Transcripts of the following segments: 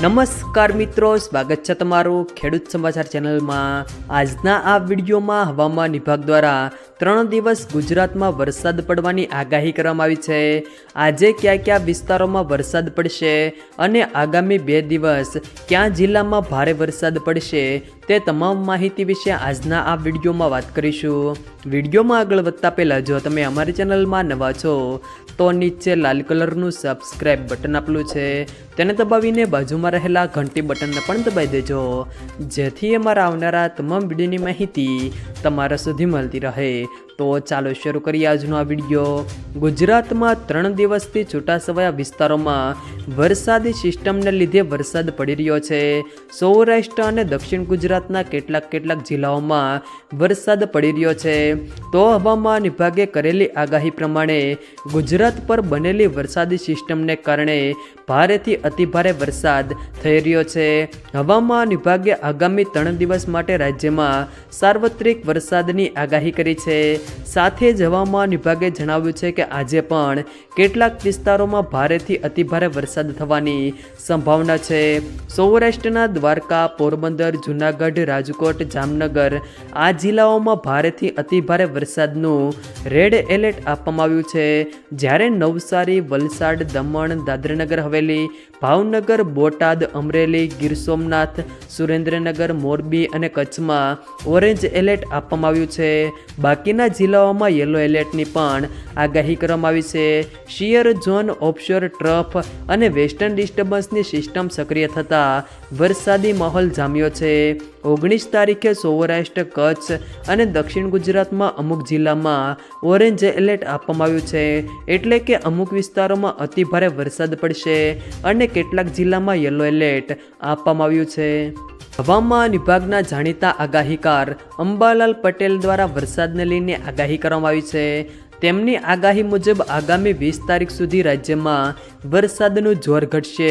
નમસ્કાર મિત્રો સ્વાગત છે તમારું ખેડૂત સમાચાર ચેનલમાં. આજના આ વિડીયોમાં હવામાન વિભાગ દ્વારા ત્રણ દિવસ ગુજરાતમાં વરસાદ પડવાની આગાહી કરવામાં આવી છે. આજે કયા કયા વિસ્તારોમાં વરસાદ પડશે અને આગામી બે દિવસ કયા જિલ્લામાં ભારે વરસાદ પડશે તે તમામ માહિતી વિશે આજના આ વિડીયોમાં વાત કરીશું. વિડીયોમાં આગળ વધતા પહેલાં જો તમે અમારી ચેનલમાં નવા છો, તો નીચે લાલ કલરનું સબસ્ક્રાઇબ બટન આપેલું છે. તેને દબાવીને બાજુમાં રહેલા ઘંટી બટનને પણ દબાવી દેજો. જેથી અમારા આવનારા તમામ વિડીયોની માહિતી તમારા સુધી મળતી રહે. તો ચાલો શરૂ કરીએ આજનો આ વીડિયો. ગુજરાતમાં ત્રણ દિવસથી છૂટાછવાયા વિસ્તારોમાં વરસાદી સિસ્ટમને લીધે વરસાદ પડી રહ્યો છે. સૌરાષ્ટ્ર અને દક્ષિણ ગુજરાતના કેટલાક કેટલાક જિલ્લાઓમાં વરસાદ પડી રહ્યો છે. તો હવામાન વિભાગે કરેલી આગાહી પ્રમાણે ગુજરાત પર બનેલી વરસાદી સિસ્ટમને કારણે ભારેથી અતિભારે વરસાદ થઈ રહ્યો છે. હવામાન વિભાગે આગામી ત્રણ દિવસ માટે રાજ્યમાં સાર્વત્રિક વરસાદની આગાહી કરી છે. સાથે જ હવામાન વિભાગે જણાવ્યું છે કે આજે પણ કેટલાક વિસ્તારોમાં ભારેથી અતિભારે વરસાદ થવાની સંભાવના છે. સૌરાષ્ટ્રના દ્વારકા, પોરબંદર, જૂનાગઢ, રાજકોટ, જામનગર આ જિલ્લાઓમાં ભારેથી અતિભારે વરસાદનું રેડ એલર્ટ આપવામાં આવ્યું છે. જ્યારે નવસારી, વલસાડ, દમણ, દાદરાનગર, હવેલી, ભાવનગર, બોટાદ, અમરેલી, ગીર સોમનાથ, સુરેન્દ્રનગર, મોરબી અને કચ્છમાં ઓરેન્જ એલર્ટ આપવામાં આવ્યું છે. બાકીના જિલ્લાઓમાં યલો એલર્ટની પણ આગાહી કરવામાં આવી છે. શિયર ઝોન, ઓફશોર ટ્રફ અને વેસ્ટર્ન ડિસ્ટર્બન્સની સિસ્ટમ સક્રિય થતાં વરસાદી માહોલ જામ્યો છે. ઓગણીસ તારીખે સૌરાષ્ટ્ર, કચ્છ અને દક્ષિણ ગુજરાતમાં અમુક જિલ્લામાં ઓરેન્જ એલર્ટ આપવામાં આવ્યું છે. એટલે કે અમુક વિસ્તારોમાં અતિભારે વરસાદ પડશે અને કેટલાક જિલ્લામાં યલો એલર્ટ આપવામાં આવ્યું છે. હવામાન વિભાગના જાણીતા આગાહીકાર અંબાલાલ પટેલ દ્વારા વરસાદને લઈને આગાહી કરવામાં આવી છે. તેમની આગાહી મુજબ આગામી વીસ તારીખ સુધી રાજ્યમાં વરસાદનું જોર ઘટશે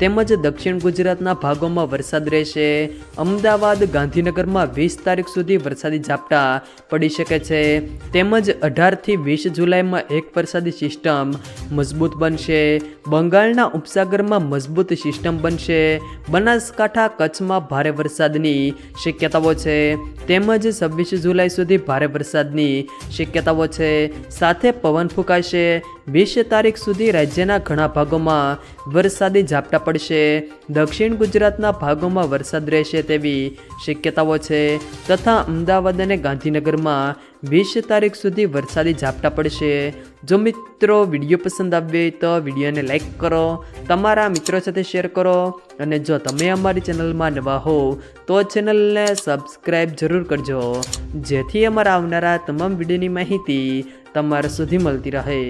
તેમજ દક્ષિણ ગુજરાતના ભાગોમાં વરસાદ રહેશે. અમદાવાદ, ગાંધીનગરમાં વીસ તારીખ સુધી વરસાદી ઝાપટા પડી શકે છે. તેમજ અઢારથી વીસ જુલાઈમાં એક વરસાદી સિસ્ટમ મજબૂત બનશે. બંગાળના ઉપસાગરમાં મજબૂત સિસ્ટમ બનશે. બનાસકાંઠા કચ્છમાં ભારે વરસાદની શક્યતાઓ છે. તેમજ છવ્વીસ જુલાઈ સુધી ભારે વરસાદની શક્યતાઓ છે. સાથે પવન ફૂંકાશે. વીસ તારીખ સુધી રાજ્યના ઘણા ભાગોમાં વરસાદી ઝાપટા પડશે. દક્ષિણ ગુજરાતના ભાગોમાં વરસાદ રહેશે તેવી શક્યતાઓ છે. તથા અમદાવાદ અને ગાંધીનગરમાં વીસ તારીખ સુધી વરસાદી ઝાપટા પડશે. જો મિત્રો વીડિયો પસંદ આવ્યો હોય તો વિડીયોને લાઇક કરો, તમારા મિત્રો સાથે શેર કરો અને જો તમે અમારી ચેનલમાં નવા હો તો ચેનલને સબસ્ક્રાઈબ જરૂર કરજો. જેથી અમારા આવનારા તમામ વિડીયોની માહિતી તમારા સુધી મળતી રહે.